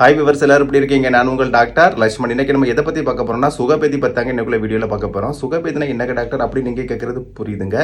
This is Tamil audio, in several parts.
ஹாய் விவர்ஸ் எல்லாரும் எப்படி இருக்கீங்க? நான் உங்கள் டாக்டர் லட்சுமண். இன்னைக்கு நம்ம எதை பற்றி பார்க்க போகிறோம்னா சுகபேதி பத்தாங்க இன்னைக்குள்ள வீடியோவில் பார்க்க போகிறோம் சுகபேதினா என்னங்க டாக்டர் அப்படி நீங்கள் கேட்குறது புரியுதுங்க.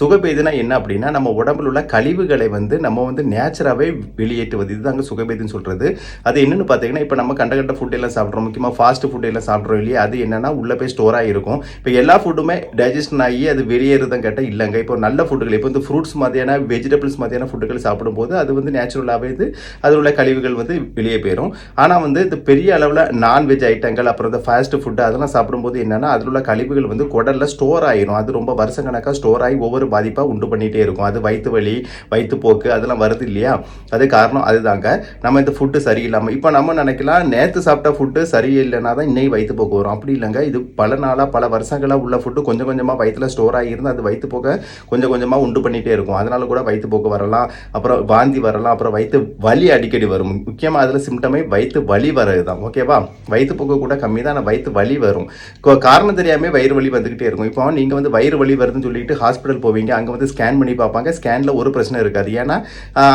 சுகபேதினா என்ன அப்படின்னா நம்ம உடம்புல உள்ள கழிவுகளை வந்து நம்ம வந்து நேச்சராகவே வெளியேற்றுவது. இதுதாங்க சுகபேதின்னு சொல்கிறது அது என்னென்னு பார்த்தீங்கன்னா இப்போ நம்ம கண்ட கண்ட ஃபுட் எல்லாம் சாப்பிட்றோம். முக்கியமாக ஃபாஸ்ட் ஃபுட் எல்லாம் சாப்பிட்றோம் இல்லையா? அது என்னன்னா உள்ளே போய் ஸ்டோர் ஆகிருக்கும் இப்போ எல்லா ஃபுட்டுமே டைஜஷன் ஆகி அது வெளியேறுதான் கேட்டால் இல்லைங்க. இப்போ நல்ல ஃபுட்டுகள் இப்போ வந்து ஃப்ரூட்ஸ் மாதிரியான வெஜிடபிள்ஸ் மாதிரியான ஃபுட்டுகள் சாப்பிடும்போது அது வந்து நேச்சுரலாகவே இது அதில் உள்ள கழிவுகள் வந்து வெளியே போயிடும் ஆனால் வந்து இது பெரிய அளவில் நான்வெஜ் ஐட்டங்கள் அப்புறம் இந்த ஃபாஸ்ட் ஃபுட்டு அதெல்லாம் சாப்பிடும்போது என்னன்னா அதில் உள்ள கழிவுகள் வந்து குடலில் ஸ்டோர் ஆகிரும் அது ரொம்ப வருஷக்கணக்காக ஸ்டோர் ஆகி ஒவ்வொரு பாதிப்பாக உண்டு பண்ணிகிட்டே இருக்கும். அது வயிற்று வலி வயிற்றுப்போக்கு அதெல்லாம் வருது இல்லையா? அது காரணம் அதுதாங்க. நம்ம இந்த ஃபுட்டு சரியில்லாமல் இப்போ நம்ம நினைக்கலாம் நேற்று சாப்பிட்ட ஃபுட்டு சரியில்லைனா தான் இன்னைக்கு வயிற்றுப்போக்கு வரும். அப்படி இல்லைங்க. இது பல நாளாக பல வருஷங்களாக உள்ள ஃபுட்டு கொஞ்சம் கொஞ்சமாக வயிற்றில் ஸ்டோர் ஆகியிருந்து அது வயிற்றுப்போக்க கொஞ்சம் கொஞ்சமாக உண்டு பண்ணிகிட்டே இருக்கும். அதனால கூட வயிற்றுப்போக்கு வரலாம். அப்புறம் வாந்தி வரலாம். அப்புறம் வயிற்று வலி அடிக்கடி வரும். முக்கியமாக அதில் சிம்டமே வயிற்று வலி வர்றது தான் ஓகேவா வயிற்றுப்போக்கு கூட கம்மி தான் ஆனால் வயிற்று வலி வரும். காரணம் தெரியாமல் வயிறு வலி வந்துக்கிட்டே இருக்கும். இப்போ நீங்கள் வந்து வயிறு வலி வருதுன்னு சொல்லிட்டு ஹாஸ்பிட்டல் போவீங்க அங்கே வந்து ஸ்கேன் பண்ணி பார்ப்பாங்க ஸ்கேனில் ஒரு பிரச்சனை இருக்காது. ஏன்னா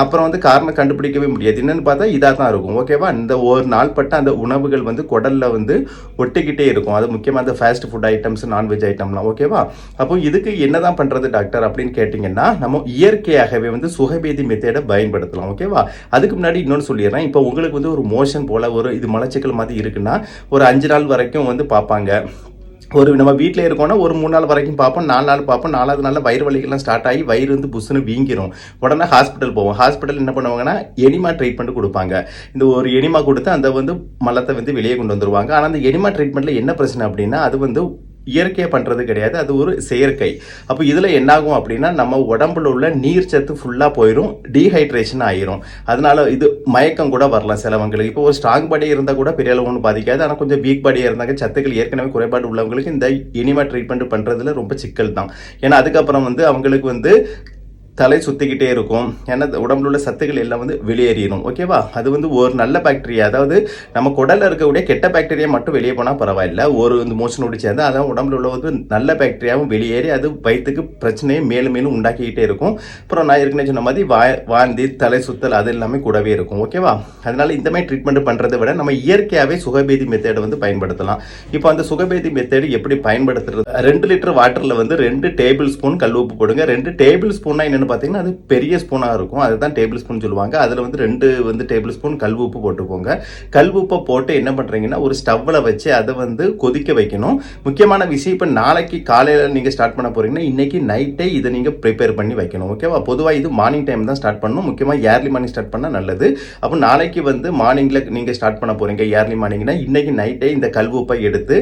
அப்புறம் வந்து காரணம் கண்டுபிடிக்கவே முடியாது. என்னென்னு பார்த்தா இதாக தான் இருக்கும் ஓகேவா இந்த ஒரு நாள் பட்ட அந்த உணவுகள் வந்து குடலில் வந்து ஒட்டிக்கிட்டே இருக்கும். அது முக்கியமாக அந்த ஃபாஸ்ட் ஃபுட் ஐட்டம்ஸ் நான்வெஜ் ஐட்டம்லாம் ஓகேவா அப்போ இதுக்கு என்ன தான் பண்ணுறது டாக்டர் அப்படின்னு கேட்டிங்கன்னா நம்ம இயற்கையாகவே வந்து சுகபேதி மெத்தேடை பயன்படுத்தலாம் ஓகேவா அதுக்கு முன்னாடி இன்னொன்று சொல்லிடுறேன். இப்போ உங்களுக்கு வந்து ஒரு மோஷன் போல் ஒரு இது மலச்சிக்கல் மாதிரி இருக்குன்னா ஒரு அஞ்சு நாள் வரைக்கும் வந்து பார்ப்பாங்க. ஒரு நம்ம வீட்டில் இருக்கோம்னா ஒரு மூணு நாள் வரைக்கும் பார்ப்போம் நாலு நாள் பார்ப்போம் நாலாவது நாளில் வயிறு வலிகள்லாம் ஸ்டார்ட் ஆகி வயிறு வந்து புஷ்னு வீங்கிரும். உடனே ஹாஸ்பிட்டல் போவோம். ஹாஸ்பிட்டல் என்ன பண்ணுவாங்கன்னா எனிமா ட்ரீட்மெண்ட் கொடுப்பாங்க. இந்த ஒரு எனிமா கொடுத்து அந்த வந்து மலத்தை வந்து வெளியே கொண்டு வந்துருவாங்க. ஆனால் அந்த எனிமா ட்ரீட்மெண்ட்டில் என்ன பிரச்சனை அப்படின்னா அது வந்து இயற்கையாக பண்ணுறது கிடையாது. அது ஒரு செயற்கை. அப்போ இதில் என்னாகும் அப்படின்னா நம்ம உடம்புல உள்ள நீர் சத்து ஃபுல்லாக போயிடும் டீஹைட்ரேஷன் ஆயிரும். அதனால இது மயக்கம் கூட வரலாம் சிலவங்களுக்கு. இப்போ ஒரு ஸ்ட்ராங் பாடி இருந்தால் கூட பெரிய அளவு ஒன்றும் பாதிக்காது. ஆனால் கொஞ்சம் வீக் பாடியாக இருந்தாங்க சத்துக்கள் ஏற்கனவே குறைபாடு உள்ளவங்களுக்கு இந்த இனிமா ட்ரீட்மெண்ட் பண்ணுறதுல ரொம்ப சிக்கல் தான் ஏன்னா அதுக்கப்புறம் வந்து அவங்களுக்கு வந்து தலை சுற்றிக்கிட்டே இருக்கும். ஏன்னா உடம்புல உள்ள சத்துக்கள் எல்லாம் வந்து வெளியேறிடும் ஓகேவா அது வந்து ஒரு நல்ல பாக்டீரியா அதாவது நம்ம குடல்ல இருக்கக்கூடிய கெட்ட பாக்டீரியா மட்டும் வெளியே போனால் பரவாயில்ல. ஒரு இந்த மோஷன் சேர்ந்து அதான் உடம்புல உள்ள வந்து நல்ல பாக்டீரியாவும் வெளியேறி அது வயிற்றுக்கு பிரச்சனையை மேலும் மேலும் உண்டாக்கிக்கிட்டே இருக்கும். அப்புறம் நான் ஏற்கனவே சொன்ன மாதிரி வா வாந்தி தலை சுத்தல் அது எல்லாமே கூடவே இருக்கும். ஓகேவா அதனால இந்த மாதிரி ட்ரீட்மெண்ட் பண்ணுறத விட நம்ம இயற்கையாகவே சுகபேதி மெத்தேடை வந்து பயன்படுத்தலாம். இப்போ அந்த சுகபேதி மெத்தேடு எப்படி பயன்படுத்துறது? ரெண்டு லிட்டர் வாட்டரில் வந்து ரெண்டு டேபிள் ஸ்பூன் கல் உப்பு போடுங்க. ரெண்டு டேபிள் ஸ்பூன்னா என்னென்னு பார்த்தீங்கன்னா அது பெரிய ஸ்பூனாக இருக்கும். அதுதான் டேபிள் ஸ்பூன் சொல்லுவாங்க. அதில் வந்து ரெண்டு வந்து டேபிள் ஸ்பூன் கல் உப்பு போட்டுக்கோங்க. கல் உப்பை போட்டு என்ன பண்ணுறீங்கன்னா ஒரு ஸ்டவ்வில் வச்சு அதை வந்து கொதிக்க வைக்கணும். முக்கியமான விஷயம் இப்போ நாளைக்கு காலையில் நீங்கள் ஸ்டார்ட் பண்ண போகிறீங்கன்னா இன்றைக்கி நைட்டே இதை நீங்கள் ப்ரிப்பேர் பண்ணி வைக்கணும். ஓகேவா பொதுவாக இது மார்னிங் டைம் தான் ஸ்டார்ட் பண்ணணும். முக்கியமாக ஏர்லி மார்னிங் ஸ்டார்ட் பண்ணால் நல்லது. அப்போ நாளைக்கு வந்து மார்னிங்கில் நீங்கள் ஸ்டார்ட் பண்ண போகிறீங்க ஏர்லி மார்னிங்னா இன்றைக்கி நைட்டே இந்த கல் உப்பை எடுத்து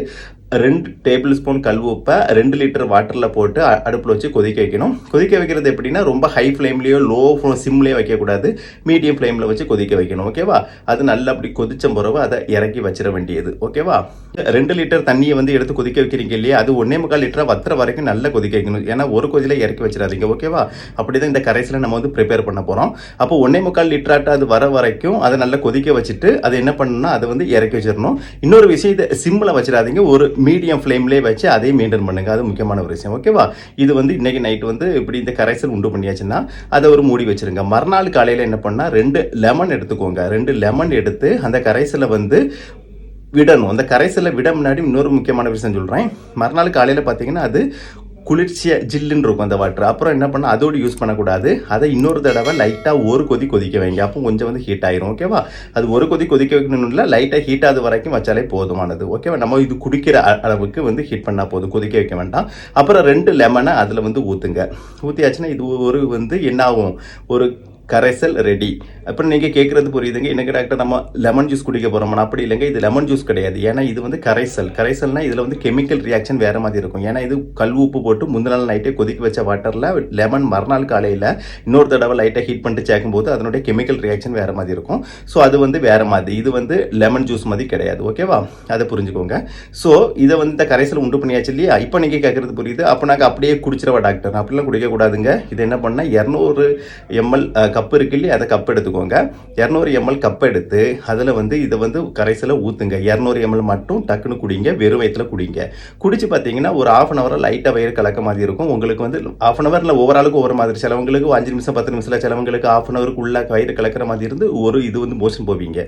ரெண்டு டேபிள் ஸ்பூன் கல் உப்பை ரெண்டு லிட்டர் வாட்டரில் போட்டு அடுப்பில் வச்சு கொதிக்க வைக்கணும். கொதிக்க வைக்கிறது எப்படின்னா ரொம்ப ஹை ஃப்ளேம்லேயோ லோ சிம்லேயோ வைக்கக்கூடாது மீடியம் ஃப்ளேமில் வச்சு கொதிக்க வைக்கணும் ஓகேவா அது நல்லா அப்படி கொதிச்ச பிறகு அதை இறக்கி வச்சிட வேண்டியது ஓகேவா ரெண்டு லிட்டர் தண்ணியை வந்து எடுத்து கொதிக்க வைக்கிறீங்க இல்லையா? அது ஒன்னே முக்கால் லிட்டராக வத்துற வரைக்கும் நல்லா கொதிக்க வைக்கணும். ஏன்னா ஒரு கொதியில் இறக்கி வச்சிடாதீங்க ஓகேவா அப்படி தான் இந்த கரைசலை நம்ம வந்து ப்ரிப்பேர் பண்ண போகிறோம் அப்போ ஒன்னே முக்கால் லிட்டராட்ட அது வர வரைக்கும் அதை நல்லா கொதிக்க வச்சுட்டு அது என்ன பண்ணணும்னா அதை வந்து இறக்கி வச்சிடணும். இன்னொரு விஷயம் இதை சிம்மில் வச்சிடாதீங்க. ஒரு மீடியம் ஃப்ளேம்லேயே வச்சு அதே மெயின்டைன் பண்ணுங்க. அது முக்கியமான ஒரு விஷயம். ஓகேவா? இது வந்து இன்றைக்கி நைட்டு வந்து இப்படி இந்த கரைசல் உண்டு பண்ணியாச்சுன்னா அதை ஒரு மூடி வச்சுருங்க. மறுநாள் காலையில் என்ன பண்ணால் ரெண்டு லெமன் எடுத்துக்கோங்க. ரெண்டு லெமன் எடுத்து அந்த கரைசலை வந்து விடணும். அந்த கரைசலை விட முன்னாடி இன்னொரு முக்கியமான விஷயம் சொல்கிறேன் மறுநாள் காலையில் பார்த்தீங்கன்னா அது குளிர்ச்சியாக ஜில்லுன்னு இருக்கும் அந்த வாட்டர் அப்புறம் என்ன பண்ண அதோடு யூஸ் பண்ணக்கூடாது. அதை இன்னொரு தடவை லைட்டாக ஒரு கொதி கொதிக்க வைங்க. அப்போ கொஞ்சம் வந்து ஹீட் ஆயிரும். ஓகேவா அது ஒரு கொதி கொதிக்க வைக்கணும் இல்லை லைட்டாக ஹீட் ஆகுது வரைக்கும் வச்சாலே போதுமானது. ஓகேவா நம்ம இது குடிக்கிற அளவுக்கு வந்து ஹீட் பண்ணால் போதும். கொதிக்க வைக்க வேண்டாம். அப்புறம் ரெண்டு லெமனை அதில் வந்து ஊற்றுங்க ஊற்றியாச்சுன்னா இது ஒரு வந்து என்ன ஆகும் ஒரு கரைசல் ரெடி அப்புறம் நீங்கள் கேட்குறது புரியுதுங்க. எனக்கு டாக்டர் நம்ம லெமன் ஜூஸ் குடிக்க போகிறோம்னா அப்படி இல்லைங்க. இது லெமன் ஜூஸ் கிடையாது. ஏன்னா இது வந்து கரைசல். கரைசல்னா இதில் வந்து கெமிக்கல் ரியாக்ஷன் வேறு மாதிரி இருக்கும். ஏன்னா இது கல் உப்பு போட்டு முந்தின நாள் நைட்டே கொதிக்க வச்ச வாட்டரில் லெமன் மறுநாள் காலையில் இன்னொரு தடவை லைட்டாக ஹீட் பண்ணிட்டு சேர்க்கும்போது அதனுடைய கெமிக்கல் ரியாக்ஷன் வேறு மாதிரி இருக்கும். ஸோ அது வந்து வேறு மாதிரி. இது வந்து லெமன் ஜூஸ் மாதிரி கிடையாது. ஓகேவா அதை புரிஞ்சுக்கோங்க. ஸோ இதை வந்து இந்த கரைசல் உண்டு பண்ணியாச்சு இல்லையா? இப்போ நீங்கள் கேட்குறது புரியுது. அப்போ நாங்கள் அப்படியே குடிச்சிடவா டாக்டர் அப்படிலாம் குடிக்கக்கூடாதுங்க. இது என்ன பண்ணால் இரநூறு எம்எல் கப் இருக்கு இல்லையா? அதை கப் எடுத்துக்கோங்க. இரநூறு எம்எல் கப் எடுத்து அதில் வந்து இதை வந்து கரைசலை ஊற்றுங்க இரநூறு எம்எல் மட்டும் டக்குன்னு குடிங்க வெறும் வயிற்றுல குடிங்க. குடிச்சு பார்த்தீங்கன்னா ஒரு ஆஃப் அன் ஹவரில் லைட்டாக வயிறு கலக்க மாதிரி இருக்கும். உங்களுக்கு வந்து ஆஃப் அன் ஹவரில் ஒவ்வொரு ஆளுக்கும் ஒவ்வொரு மாதிரி சிலவங்களுக்கு அஞ்சு நிமிஷம் பத்து நிமிஷத்தில் சிலவங்களுக்கு ஆஃப் அன் ஹவருக்கு உள்ள வயிறு கலக்கிற மாதிரி இருந்து ஒரு இது வந்து மோஷன் போவீங்க.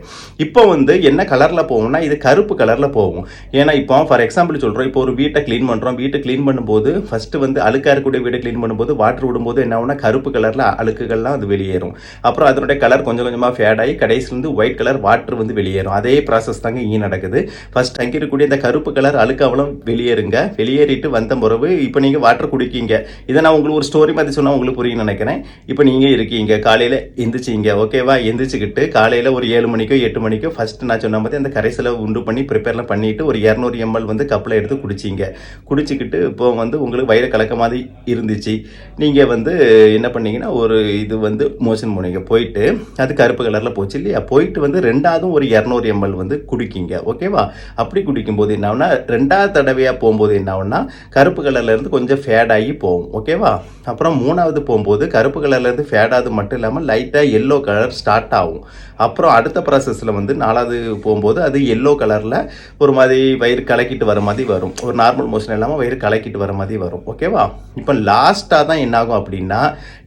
இப்போ வந்து என்ன கலரில் போகும்னா இது கருப்பு கலரில் போகும். ஏன்னா இப்போ ஃபார் எக்ஸாம்பிள் சொல்கிறோம் இப்போ ஒரு வீட்டை க்ளீன் பண்ணுறோம் வீட்டை க்ளீன் பண்ணும்போது ஃபஸ்ட்டு வந்து அழுக்காக இருக்கக்கூடிய வீட்டை க்ளீன் பண்ணும்போது வாட்டர் விடும்போது என்ன ஆகுனா கருப்பு கலரில் அழுக்குகள்லாம் அது வெளியே வெளியேறும். அப்புறம் அதனுடைய கலர் கொஞ்சம் கொஞ்சமாக ஃபேட் ஆகி கடைசியில் ஒயிட் கலர் வாட்டர் வந்து வெளியேறும். அதே ப்ராசஸ் தாங்க இங்கே நடக்குது. ஃபர்ஸ்ட் அங்கே இருக்கக்கூடிய இந்த கருப்பு கலர் அழுக்கு வெளியேறுங்க. வெளியேறிட்டு வந்த பிறகு இப்போ நீங்கள் வாட்டர் குடிக்கீங்க. இதை நான் உங்களுக்கு ஒரு ஸ்டோரி மாதிரி சொன்னால் உங்களுக்கு புரியும் நினைக்கிறேன். இப்போ நீங்கள் இருக்கீங்க. காலையில் எந்திரிச்சிங்க. ஓகேவா எந்திரிச்சிக்கிட்டு காலையில் ஒரு ஏழு மணிக்கோ எட்டு மணிக்கோ ஃபஸ்ட்டு நான் சொன்ன மாதிரி அந்த கரைசலை உண்டு பண்ணி ப்ரிப்பேர்லாம் பண்ணிட்டு ஒரு இரநூறு எம்எல் வந்து கப்பில் எடுத்து குடிச்சிங்க. குடிச்சிக்கிட்டு இப்போ வந்து உங்களுக்கு வயிறு கலக்க மாதிரி இருந்துச்சு. நீங்கள் வந்து என்ன பண்ணீங்கன்னா ஒரு இது வந்து மோஷன் போனீங்க போயிட்டு அது கருப்பு கலரில் போச்சு இல்லையா? போயிட்டு வந்து ரெண்டாவதும் ஒரு இரநூறு எம்எல் வந்து குடிக்கிங்க ஓகேவா? அப்படி குடிக்கும்போது என்ன ஆகுனா ரெண்டாவது தடவையாக போகும்போது என்ன ஆகுனா கருப்பு கலர்லேருந்து கொஞ்சம் ஃபேட் ஆகி போகும் ஓகேவா? அப்புறம் மூணாவது போகும்போது கருப்பு கலர்லேருந்து ஃபேட் ஆகுது மட்டும் இல்லாமல் லைட்டாக எல்லோ கலர் ஸ்டார்ட் ஆகும். அப்புறம் அடுத்த ப்ராசஸில் வந்து நாலாவது போகும்போது அது எல்லோ கலரில் ஒரு மாதிரி வயிறு கலக்கிட்டு வர மாதிரி வரும். ஒரு நார்மல் மோஷன் இல்லாமல் வயிறு கலக்கிட்டு வர மாதிரி வரும் ஓகேவா? இப்போ லாஸ்ட்டாக தான் என்னாகும் அப்படின்னா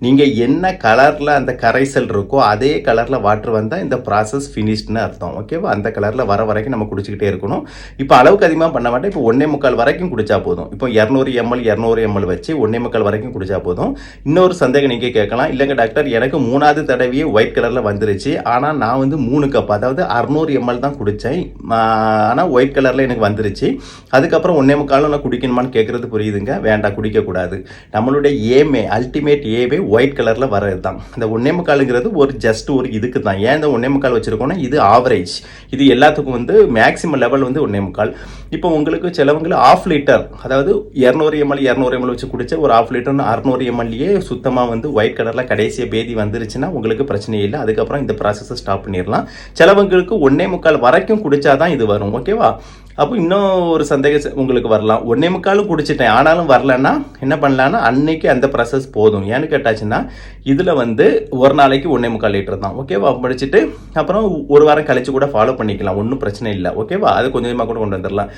நீங்கள் என்ன கலரில் அந்த கரைசல் இருக்கோ அதே கலரில் வாட்டர் வந்தால் இந்த ப்ராசஸ் ஃபினிஷ்ட்னு அர்த்தம். ஓகேவா அந்த கலரில் வர வரைக்கும் நம்ம குடிச்சிக்கிட்டே இருக்கணும். இப்போ அளவுக்கு அதிகமாக பண்ண மாட்டேன் இப்போ ஒன்றே முக்கால் வரைக்கும் குடிச்சா போதும். இப்போ இரநூறு எம்எல் இரநூறு எம்எல் வச்சு ஒன்றே முக்கால் வரைக்கும் குடிச்சா போதும். இன்னொரு சந்தேகம் நீங்கள் கேட்கலாம். இல்லைங்க டாக்டர் எனக்கு மூணாவது தடவையே ஒயிட் கலரில் வந்துருச்சு. ஆனால் நான் வந்து மூணு கப் அதாவது அறுநூறு எம்எல் தான் குடித்தேன் ஆனால் ஒயிட் கலரில் எனக்கு வந்துருச்சு. அதுக்கப்புறம் ஒன்றே முக்காலும் நான் குடிக்கணுமான்னு கேட்குறது புரியுதுங்க. வேண்டாம் குடிக்கக்கூடாது. நம்மளுடைய ஏமே அல்டிமேட் ஏவே ஒயிட் கலரில் வர்றது தான் இந்த முக்காலுங்கிறது ஒரு ஜஸ்ட் ஒரு இதுக்கு தான் ஏன் இந்த ஒன்றே முக்கால் வச்சுருக்கோம்னா இது ஆவரேஜ் இது எல்லாத்துக்கும் வந்து மேக்ஸிமம் லெவல் வந்து ஒன்றே முக்கால் இப்போ உங்களுக்கு சிலவங்க ஆஃப் லிட்டர் அதாவது இரநூறு எம்எல் இரநூறு எம்எல் வச்சு குடிச்ச ஒரு ஆஃப் லிட்டர்னு அறுநூறு எம்எல்ஏ சுத்தமாக வந்து ஒயிட் கலரில் கடைசியாக பேதி வந்துருச்சுன்னா உங்களுக்கு பிரச்சனை இல்லை. அதுக்கப்புறம் இந்த ப்ராசஸை ஸ்டாப் பண்ணிடலாம் சிலவங்களுக்கு ஒன்றே முக்கால் வரைக்கும் குடிச்சாதான் இது வரும். ஓகேவா அப்போ இன்னும் ஒரு சந்தேகம் உங்களுக்கு வரலாம். ஒன்னே முக்காலும் குடிச்சிட்டேன். ஆனாலும் வரலன்னா என்ன பண்ணலான்னா அன்னைக்கு அந்த ப்ராசஸ் போதும். ஏன்னு கேட்டாச்சுன்னா இதில் வந்து ஒரு நாளைக்கு ஒன்னே முக்கால் லிட்டர் தான். ஓகேவா படிச்சுட்டு அப்புறம் ஒரு வாரம் கழிச்சு கூட ஃபாலோ பண்ணிக்கலாம். ஒன்றும் பிரச்சனை இல்லை. ஓகேவா அது கொஞ்சமாக கூட கொண்டு வந்துடலாம்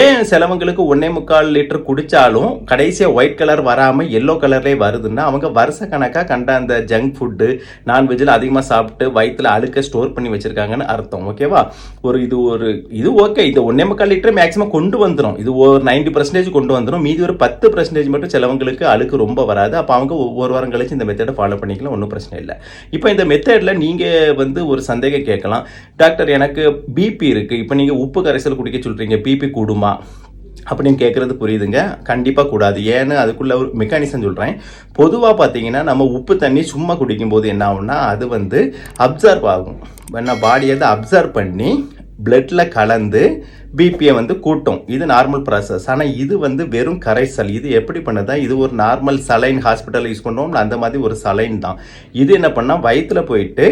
ஏன் சிலவங்களுக்கு ஒன்னே முக்கால் லிட்டர் குடித்தாலும் கடைசியாக ஒயிட் கலர் வராமல் எல்லோ கலர்லேயே வருதுன்னா அவங்க வருஷ கணக்காக கண்ட அந்த ஜங்க் ஃபுட்டு நான்வெஜ்ஜில் அதிகமாக சாப்பிட்டு வயிற்றுல அழுக்க ஸ்டோர் பண்ணி வச்சுருக்காங்கன்னு அர்த்தம். ஓகேவா ஒரு இது ஒரு இது ஓகே இது ஒன்னே முக்கால் லிட்டர் மேக்ஸிமம் கொண்டு வந்துடும் இது ஒரு நைன்டி பர்சன்டேஜ் கொண்டு வந்துடும் மீதி ஒரு பத்து பர்சன்டேஜ் மட்டும் சிலவங்களுக்கு அழுக்கு ரொம்ப வராது. அப்போ அவங்க ஒவ்வொரு வாரம் கழிச்சு இந்த மெத்தடை ஃபாலோ பண்ணிக்கலாம். ஒன்றும் பிரச்சனை இல்லை. இப்போ இந்த மெத்தடில் நீங்கள் வந்து ஒரு சந்தேகம் கேட்கலாம். டாக்டர் எனக்கு பிபி இருக்குது இப்போ நீங்கள் உப்பு கரைசல் குடிக்க சொல்கிறீங்க பிபி கூடுமா? அப்படின்னு கேட்குறது புரியுதுங்க. கண்டிப்பாக கூடாது. ஏன்னு அதுக்குள்ள ஒரு மெக்கானிசம் சொல்கிறேன் பொதுவாக பார்த்தீங்கன்னா நம்ம உப்பு தண்ணி சும்மா குடிக்கும்போது என்ன ஆகும்னா அது வந்து அப்சர்வ் ஆகும். என்ன பாடி அதை அப்சர்வ் பண்ணி பிளட்டில் கலந்து பிபியை வந்து கூட்டும். இது நார்மல் ப்ராசஸ் ஆனால் இது வந்து வெறும் கரைசல் இது எப்படி பண்ணுதா? இது ஒரு நார்மல் சலைன் ஹாஸ்பிட்டல் யூஸ் பண்ணுறோம் அந்த மாதிரி ஒரு சலைன் தான். இது என்ன பண்ணால் வயிற்றுல போயிட்டு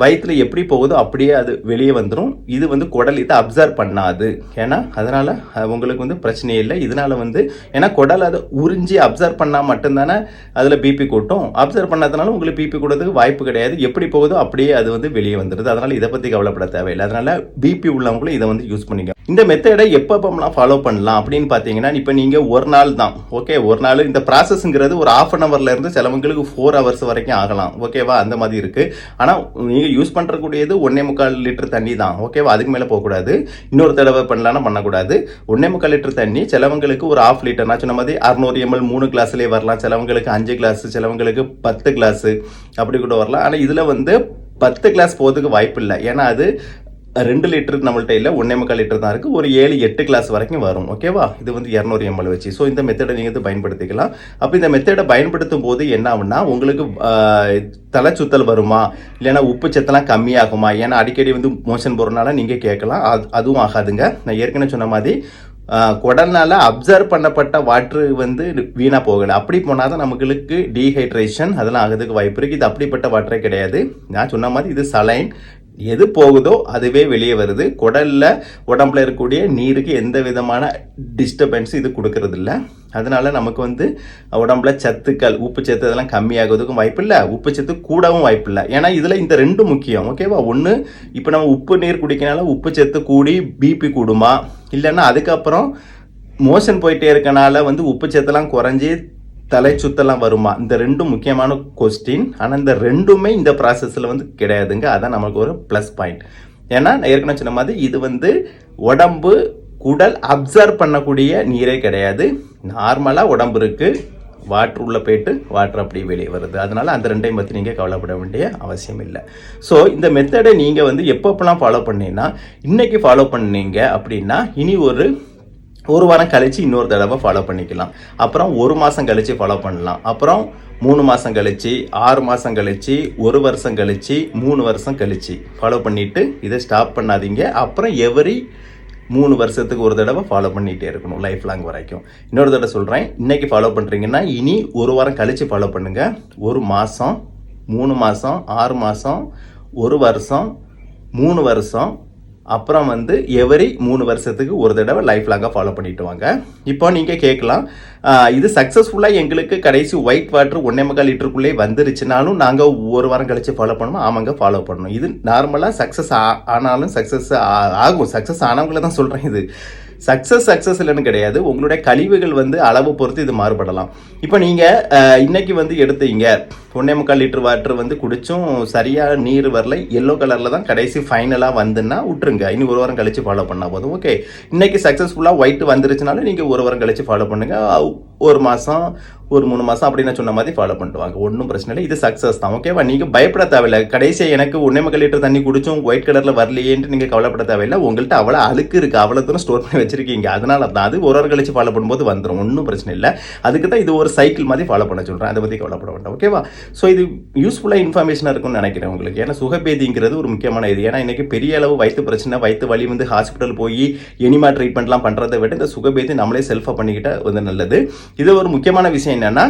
வயிற்றுல எப்படி போகுதோ அப்படியே அது வெளியே வந்துடும் இது வந்து குடல் இதை அப்சர்வ் பண்ணாது. ஏன்னா அதனால் உங்களுக்கு வந்து பிரச்சனையே இல்லை. இதனால் வந்து ஏன்னா குடல் அதை உறிஞ்சி அப்சர்வ் பண்ணால் மட்டும்தானே அதில் பிபி கூட்டும். அப்சர்வ் பண்ணாதனால உங்களுக்கு பிபி கூடதுக்கு வாய்ப்பு கிடையாது. எப்படி போகுதோ அப்படியே அது வந்து வெளியே வந்துடுது அதனால் இதை பற்றி கவலைப்பட தேவையில்லை. அதனால் பிபி உள்ளவங்களும் இதை வந்து யூஸ் பண்ணிக்க இந்த மெத்தடை எப்பப்பெல்லாம் ஃபாலோ பண்ணலாம் அப்படின்னு பார்த்தீங்கன்னா இப்போ நீங்கள் ஒரு நாள் தான் ஓகே ஒரு நாள் இந்த ப்ராசஸ்ங்கிறது ஒரு ஆஃப் அன் அவர்லேருந்து சிலவங்களுக்கு ஃபோர் ஹவர்ஸ் வரைக்கும் ஆகலாம் ஓகேவா அந்த மாதிரி இருக்குது ஆனால் நீங்கள் யூஸ் பண்ணுறக்கூடியது ஒன்னே முக்கால் லிட்டர் தண்ணி தான் ஓகேவா அதுக்கு மேலே போகக்கூடாது. இன்னொரு தடவை பண்ணலாம்னா பண்ணக்கூடாது. ஒன்னே முக்கால் லிட்டர் தண்ணி சிலவங்களுக்கு ஒரு ஆஃப் லிட்டர் நான் சொன்ன மாதிரி அறுநூறு எம்எல் மூணு கிளாஸ்லேயே வரலாம். சிலவங்களுக்கு அஞ்சு கிளாஸ் சிலவங்களுக்கு பத்து கிளாஸ் அப்படி கூட வரலாம். ஆனால் இதில் வந்து பத்து கிளாஸ் போகிறதுக்கு வாய்ப்பு இல்லை ஏன்னா அது ரெண்டு லிட்டர் நம்மள்ட்ட இல்லை ஒன்றே முக்கால் லிட்டர் தான் இருக்குது ஒரு ஏழு எட்டு கிளாஸ் வரைக்கும் வரும். ஓகேவா இது வந்து இரநூறு எம்எல் வச்சு. ஸோ இந்த மெத்தடை நீங்கள் வந்து பயன்படுத்திக்கலாம். அப்போ இந்த மெத்தடை பயன்படுத்தும் போது என்ன ஆகும்னா உங்களுக்கு தலை சுத்தல் வருமா? இல்லைன்னா உப்பு சத்தெல்லாம் கம்மியாகுமா? ஏன்னா அடிக்கடி வந்து மோஷன் போகிறனால நீங்கள் கேட்கலாம். அது அதுவும் ஆகாதுங்க. நான் ஏற்கனவே சொன்ன மாதிரி ஆஹ், குடல்னால அப்சர்வ் பண்ணப்பட்ட வாட்ரு வந்து வீணாக போகலை. அப்படி போனால் தான் நமக்கு டீஹைட்ரேஷன் அதெல்லாம் ஆகிறதுக்கு வாய்ப்பு இருக்குது இது அப்படிப்பட்ட வாட்டரே கிடையாது. நான் சொன்ன மாதிரி இது சலைன் எது போகுதோ அதுவே வெளியே வருது. குடலில் உடம்புல இருக்கக்கூடிய நீருக்கு எந்த விதமான டிஸ்டர்பன்ஸ் இது கொடுக்கறது அதனால் அதனால நமக்கு வந்து உடம்புல சத்துக்கள் உப்பு சத்து அதெல்லாம் கம்மியாகுறதுக்கும் வாய்ப்பு இல்லை. உப்பு சத்து கூடவும் வாய்ப்பு இல்லை. ஏன்னா இதில் இந்த ரெண்டு முக்கியம். ஓகேவா ஒன்று இப்போ நம்ம உப்பு நீர் குடிக்கனால உப்பு சத்து கூடி பிபி கூடுமா? இல்லைன்னா அதுக்கப்புறம் மோஷன் போயிட்டே இருக்கனால வந்து உப்பு சத்தெல்லாம் குறைஞ்சி தலை சுத்தலாம் வருமா? இந்த ரெண்டும் முக்கியமான கொஸ்டின் ஆனால் இந்த ரெண்டுமே இந்த ப்ராசஸில் வந்து கிடையாதுங்க. அதான் நமக்கு ஒரு ப்ளஸ் பாயிண்ட் ஏன்னா நான் ஏற்கனவே சொன்ன மாதிரி இது வந்து உடம்பு குடல் அப்சர்வ் பண்ணக்கூடிய நீரே கிடையாது. நார்மலாக உடம்பு இருக்குது வாட்ரு உள்ளே போயிட்டு வாட்ரு அப்படியே வெளியே வருது. அதனால் அந்த ரெண்டையும் பற்றி நீங்கள் கவலைப்பட வேண்டிய அவசியம் இல்லை. ஸோ இந்த மெத்தடை நீங்கள் வந்து எப்பப்பெல்லாம் ஃபாலோ பண்ணீங்கன்னா இன்றைக்கி ஃபாலோ பண்ணீங்க அப்படின்னா இனி ஒரு ஒரு வாரம் கழித்து இன்னொரு தடவை ஃபாலோ பண்ணிக்கலாம். அப்புறம் ஒரு மாதம் கழித்து ஃபாலோ பண்ணலாம். அப்புறம் மூணு மாதம் கழித்து ஆறு மாதம் கழித்து ஒரு வருஷம் கழித்து மூணு வருஷம் கழிச்சு ஃபாலோ பண்ணிவிட்டு இதை ஸ்டாப் பண்ணாதீங்க. அப்புறம் எவரி மூணு வருஷத்துக்கு ஒரு தடவை ஃபாலோ பண்ணிகிட்டே இருக்கணும் லைஃப் லாங் வரைக்கும். இன்னொரு தடவை சொல்கிறேன் இன்னைக்கு ஃபாலோ பண்ணுறீங்கன்னா இனி ஒரு வாரம் கழித்து ஃபாலோ பண்ணுங்கள் ஒரு மாதம் மூணு மாதம் ஆறு மாதம் ஒரு வருஷம் மூணு வருஷம் அப்புறம் வந்து எவரி மூணு வருஷத்துக்கு ஒரு தடவை லைஃப் லாங்காக ஃபாலோ பண்ணிட்டு வாங்க. இப்போ நீங்கள் கேட்கலாம் இது சக்ஸஸ்ஃபுல்லாக எங்களுக்கு கடைசி ஒயிட் வாட்டர் ஒன்னே முக்கால் லிட்டருக்குள்ளே வந்துருச்சுனாலும் நாங்கள் ஒரு வாரம் கழித்து ஃபாலோ பண்ணணும் ஆமாங்க ஃபாலோ பண்ணணும். இது நார்மலாக சக்ஸஸ் ஆனாலும் சக்ஸஸ் ஆகும். சக்ஸஸ் ஆனவங்கள தான் சொல்கிறேன் இது. சக்ஸஸ் சக்ஸஸ் இல்லைன்னு கிடையாது. உங்களுடைய கழிவுகள் வந்து அளவு பொறுத்து இது மாறுபடலாம். இப்போ நீங்கள் இன்னைக்கு வந்து எடுத்தீங்க. ஒன்றே முக்கால் லிட்டர் வாட்டர் வந்து குடிச்சும் சரியாக நீர் வரல. எல்லோ கலரில் தான் கடைசி ஃபைனலாக வந்துன்னா விட்டுருங்க. இனி ஒரு வாரம் கழித்து ஃபாலோ பண்ணால் போதும். ஓகே இன்னைக்கு சக்ஸஸ்ஃபுல்லாக ஒயிட் வந்துருச்சுனாலும் நீங்கள் ஒரு வாரம் கழித்து ஃபாலோ பண்ணுங்கள் ஒரு மாதம் ஒரு மூணு மாதம் அப்படின்னு சொன்ன மாதிரி ஃபாலோ பண்ணிட்டு ஒன்றும் பிரச்சனை இல்லை. இது சக்ஸஸ் தான். ஓகேவா நீங்கள் பயப்பட தேவையில்லை. கடைசியாக எனக்கு ஒன்றே மக்கள் லிட்டர் தண்ணி குடிச்சும் ஒயிட் கலரில் வரலையேன்ட்டு நீங்கள் கவலைப்பட தேவையில்லை. உங்கள்கிட்ட அவ்வளோ அழுக்கு இருக்குது அவ்வளோ தூரம் ஸ்டோர் பண்ணி வச்சிருக்கீங்க. அதனால தான் அது ஒரு ஒரு கழிச்சு ஃபாலோ பண்ணும்போது வந்துடும் ஒன்றும் பிரச்சனை இல்லை. அதுக்கு தான் இது ஒரு சைக்கிள் மாதிரி ஃபாலோ பண்ண சொல்கிறேன் அதை பற்றி கவலைப்பட வேண்டாம். ஓகேவா ஸோ இது யூஸ்ஃபுல்லாக இன்ஃபர்மேஷனாக இருக்கும்னு நினைக்கிறேன் உங்களுக்கு. ஏன்னா சுகபேதிங்கிறது ஒரு முக்கியமான இது. ஏன்னா இன்றைக்கி பெரிய அளவு வயிற்று பிரச்சனை வயிற்று வலி வந்து ஹாஸ்பிட்டல் போய் எனிமா ட்ரீட்மெண்ட்லாம் பண்ணுறதை விட இந்த சுகபேதி நம்மளே செல்ஃபாக பண்ணிக்கிட்டால் வந்து நல்லது. இது ஒரு முக்கியமான விஷயம் என்னன்னா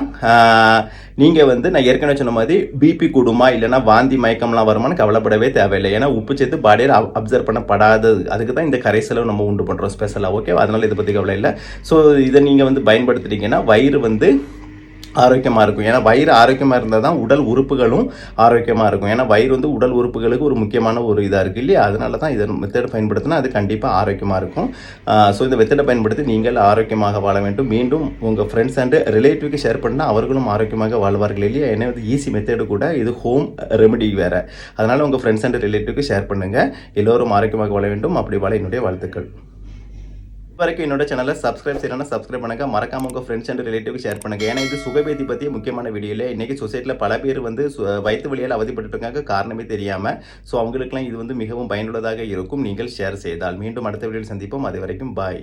நீங்கள் வந்து நான் ஏற்கனவே சொன்ன மாதிரி பிபி கூடுமா இல்லைன்னா வாந்தி மயக்கம்லாம் வருமானு கவலைப்படவே தேவையில்லை. ஏன்னா உப்பு சேர்த்து பாடியில் அப்சர்வ் பண்ணப்படாதது அதுக்கு தான் இந்த கரைசலவு நம்ம உண்டு பண்ணுறோம் ஸ்பெஷலாக ஓகே அதனால் இதை பற்றி கவலை இல்லை. ஸோ இதை நீங்கள் வந்து பயன்படுத்துறீங்கன்னா வயிறு வந்து ஆரோக்கியமாக இருக்கும். ஏன்னா வயிறு ஆரோக்கியமாக இருந்தால் தான் உடல் உறுப்புகளும் ஆரோக்கியமாக இருக்கும். ஏன்னா வயிறு வந்து உடல் உறுப்புகளுக்கு ஒரு முக்கியமான ஒரு இதாக இருக்குது இல்லையா? அதனால தான் இதை மெத்தடை பயன்படுத்தினா அது கண்டிப்பாக ஆரோக்கியமாக இருக்கும். ஸோ இந்த மெத்தடை பயன்படுத்தி நீங்கள் ஆரோக்கியமாக வாழ வேண்டும். மீண்டும் உங்கள் ஃப்ரெண்ட்ஸ் அண்டு ரிலேட்டிவ்க்கு ஷேர் பண்ணால் அவர்களும் ஆரோக்கியமாக வாழ்வார்கள் இல்லையா? ஏன்னா இது ஈஸி மெத்தடு கூட. இது ஹோம் ரெமெடி வேறு. அதனால் உங்கள் ஃப்ரெண்ட்ஸ் அண்ட் ரிலேட்டிவ்க்கு ஷேர் பண்ணுங்கள் எல்லோரும் ஆரோக்கியமாக வாழ வேண்டும். அப்படி வாழ என்னுடைய வாழ்த்துக்கள். வரைக்கும் என்னோட சேனலை சப்ஸ்கிரைப் செய்யலாம் சப்ஸ்கிரைப் பண்ணுங்க. மறக்காம உங்க ஃப்ரெண்ட்ஸ் அண்ட் ரிலேட்டிவ் ஷேர் பண்ணுங்க. ஏன்னா இது சுகபேதி பத்தி முக்கியமான வீடியோல இன்னைக்கு சொசைட்டில பல பேர் வந்து வயிற்று வழியால் அவதிப்பட்டு இருக்காங்க. காரணமே தெரியாம. ஸோ அவங்களுக்குலாம் இது வந்து மிகவும் பயனுள்ளதாக இருக்கும். நீங்கள் ஷேர் செய்தால் மீண்டும் அடுத்த வீடியோவில் சந்திப்போம். அது வரைக்கும் பாய்